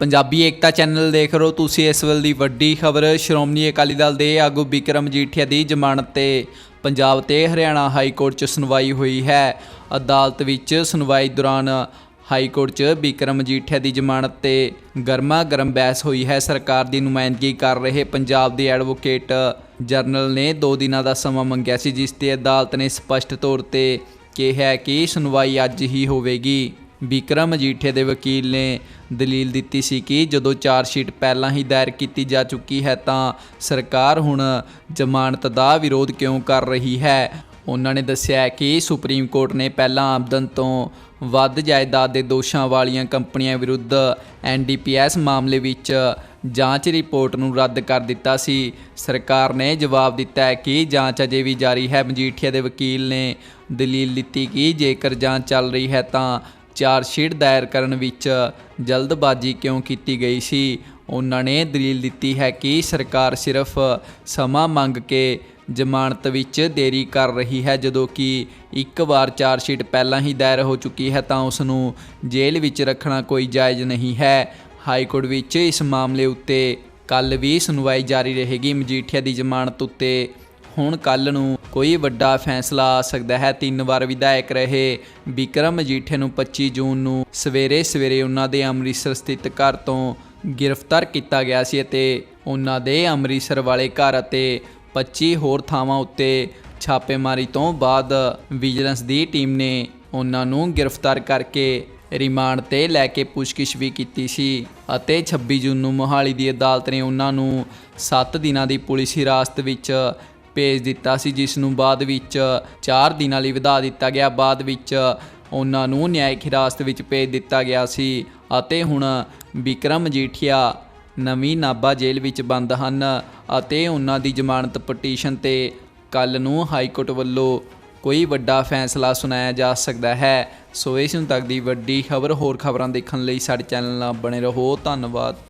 ਪੰਜਾਬੀ ਏਕਤਾ channel ਦੇਖ ਰਹੇ ਹੋ ਤੁਸੀਂ ਇਸ ਵੇਲੇ ਦੀ ਵੱਡੀ ਖਬਰ। ਸ਼੍ਰੋਮਣੀ ਅਕਾਲੀ ਦਲ ਦੇ ਆਗੂ ਬਿਕਰਮ ਮਜੀਠੀਆ ਦੀ ਜ਼ਮਾਨਤ ਤੇ ਪੰਜਾਬ ਤੇ ਹਰਿਆਣਾ ਹਾਈ ਕੋਰਟ 'ਚ ਸੁਣਵਾਈ ਹੋਈ ਹੈ। ਅਦਾਲਤ ਵਿੱਚ ਸੁਣਵਾਈ ਦੌਰਾਨ ਹਾਈ ਕੋਰਟ 'ਚ ਬਿਕਰਮ ਮਜੀਠੀਆ ਦੀ ਜ਼ਮਾਨਤ ਤੇ ਗਰਮਾ ਗਰਮ ਬਹਿਸ ਹੋਈ ਹੈ। ਸਰਕਾਰ ਦੀ ਨੁਮਾਇੰਦਗੀ ਕਰ ਰਹੇ ਪੰਜਾਬ ਦੇ ਐਡਵੋਕੇਟ ਜਨਰਲ ਨੇ 2 ਦਿਨਾਂ ਦਾ ਸਮਾਂ ਮੰਗਿਆ ਸੀ, ਜਿਸ ਤੇ ਅਦਾਲਤ ਨੇ ਸਪਸ਼ਟ ਤੌਰ ਤੇ ਕਿਹਾ ਕਿ ਸੁਣਵਾਈ ਅੱਜ ਹੀ ਹੋਵੇਗੀ। ਵਿਕਰਮ ਮਜੀਠੇ ਦੇ ਵਕੀਲ ਨੇ ਦਲੀਲ ਦਿੱਤੀ ਸੀ ਕਿ ਜਦੋਂ ਚਾਰ ਸ਼ੀਟ ਪਹਿਲਾਂ ਹੀ ਦਾਇਰ ਕੀਤੀ ਜਾ ਚੁੱਕੀ ਹੈ ਤਾਂ ਸਰਕਾਰ ਹੁਣ ਜ਼ਮਾਨਤ ਦਾ ਵਿਰੋਧ ਕਿਉਂ ਕਰ ਰਹੀ ਹੈ? ਉਹਨਾਂ ਨੇ ਦੱਸਿਆ ਕਿ ਸੁਪਰੀਮ ਕੋਰਟ ਨੇ ਪਹਿਲਾਂ ਆਮਦਨ ਤੋਂ ਵੱਧ ਜਾਇਦਾਦ ਦੇ ਦੋਸ਼ਾਂ ਵਾਲੀਆਂ ਕੰਪਨੀਆਂ ਵਿਰੁੱਧ ਐਨਡੀਪੀਐਸ ਮਾਮਲੇ ਵਿੱਚ ਜਾਂਚ ਰਿਪੋਰਟ ਨੂੰ ਰੱਦ ਕਰ ਦਿੱਤਾ ਸੀ। ਸਰਕਾਰ ਨੇ ਜਵਾਬ ਦਿੱਤਾ ਹੈ ਕਿ ਜਾਂਚ ਅਜੇ ਵੀ ਜਾਰੀ ਹੈ। ਮਜੀਠੀਆ ਦੇ ਵਕੀਲ ਨੇ ਦਲੀਲ ਦਿੱਤੀ ਕਿ ਜੇਕਰ ਜਾਂਚ ਚੱਲ ਰਹੀ ਹੈ ਤਾਂ ਚਾਰਜਸ਼ੀਟ ਦਾਇਰ ਕਰਨ ਵਿੱਚ ਜਲਦਬਾਜ਼ੀ ਕਿਉਂ ਕੀਤੀ ਗਈ ਸੀ? ਉਹਨਾਂ ਨੇ ਦਲੀਲ ਦਿੱਤੀ ਹੈ ਕਿ ਸਰਕਾਰ ਸਿਰਫ ਸਮਾਂ ਮੰਗ ਕੇ ਜ਼ਮਾਨਤ ਵਿੱਚ ਦੇਰੀ ਕਰ ਰਹੀ ਹੈ, ਜਦੋਂ ਕਿ ਇੱਕ ਵਾਰ ਚਾਰਜਸ਼ੀਟ ਪਹਿਲਾਂ ਹੀ ਦਾਇਰ ਹੋ ਚੁੱਕੀ ਹੈ ਤਾਂ ਉਸ ਨੂੰ ਜੇਲ੍ਹ ਵਿੱਚ ਰੱਖਣਾ ਕੋਈ ਜਾਇਜ਼ ਨਹੀਂ ਹੈ। ਹਾਈ ਕੋਰਟ ਵਿੱਚ ਇਸ ਮਾਮਲੇ ਉੱਤੇ ਕੱਲ ਵੀ ਸੁਣਵਾਈ ਜਾਰੀ ਰਹੇਗੀ। ਮਜੀਠੀਆ ਦੀ ਜ਼ਮਾਨਤ ਉੱਤੇ ਹੁਣ ਕੱਲ ਨੂੰ ਕੋਈ ਵੱਡਾ ਫੈਸਲਾ ਆ ਸਕਦਾ ਹੈ। ਤਿੰਨ ਵਾਰ ਵਿਧਾਇਕ ਰਹੇ ਵਿਕਰਮ ਮਜੀਠੇ ਨੂੰ 25 ਜੂਨ ਨੂੰ ਸਵੇਰੇ ਸਵੇਰੇ ਉਹਨਾਂ ਦੇ ਅੰਮ੍ਰਿਤਸਰ ਸਥਿਤ ਘਰ ਤੋਂ ਗ੍ਰਿਫਤਾਰ ਕੀਤਾ ਗਿਆ ਸੀ ਅਤੇ ਉਹਨਾਂ ਦੇ ਅੰਮ੍ਰਿਤਸਰ ਵਾਲੇ ਘਰ ਅਤੇ 25 ਹੋਰ ਥਾਵਾਂ ਉੱਤੇ ਛਾਪੇਮਾਰੀ ਤੋਂ ਬਾਅਦ ਵਿਜੀਲੈਂਸ ਦੀ ਟੀਮ ਨੇ ਉਹਨਾਂ ਨੂੰ ਗ੍ਰਿਫਤਾਰ ਕਰਕੇ ਰਿਮਾਂਡ ਤੇ ਲੈ ਕੇ ਪੁੱਛਗਿੱਛ ਵੀ ਕੀਤੀ ਸੀ ਅਤੇ 26 ਜੂਨ ਨੂੰ ਮੋਹਾਲੀ ਦੀ ਅਦਾਲਤ ਨੇ ਉਹਨਾਂ ਨੂੰ 7 ਦਿਨਾਂ ਦੀ ਪੁਲਿਸ ਹਿਰਾਸਤ ਵਿੱਚ ਭੇਜ ਦਿੱਤਾ ਸੀ, ਜਿਸ ਨੂੰ ਬਾਅਦ ਵਿੱਚ 4 ਦਿਨਾਂ ਲਈ ਵਧਾ ਦਿੱਤਾ ਗਿਆ। ਬਾਅਦ ਵਿੱਚ ਉਹਨਾਂ ਨੂੰ ਨਿਆਇਕ ਹਿਰਾਸਤ ਵਿੱਚ ਭੇਜ ਦਿੱਤਾ ਗਿਆ ਸੀ ਅਤੇ ਹੁਣ ਵਿਕਰਮ ਮਜੀਠੀਆ ਨਵੀਂ ਨਾਭਾ ਜੇਲ੍ਹ ਵਿੱਚ ਬੰਦ ਹਨ ਅਤੇ ਉਹਨਾਂ ਦੀ ਜ਼ਮਾਨਤ ਪਟੀਸ਼ਨ ਤੇ ਕੱਲ ਨੂੰ ਹਾਈ ਕੋਰਟ ਵੱਲੋਂ ਕੋਈ ਵੱਡਾ ਫੈਸਲਾ ਸੁਣਾਇਆ ਜਾ ਸਕਦਾ ਹੈ। ਸੋ ਇਸ ਨੂੰ ਤੱਕ ਦੀ ਵੱਡੀ ਖਬਰ ਹੋਰ ਖਬਰਾਂ ਦੇਖਣ ਲਈ ਸਾਡੇ ਚੈਨਲ ਨਾਲ ਬਣੇ ਰਹੋ। ਧੰਨਵਾਦ।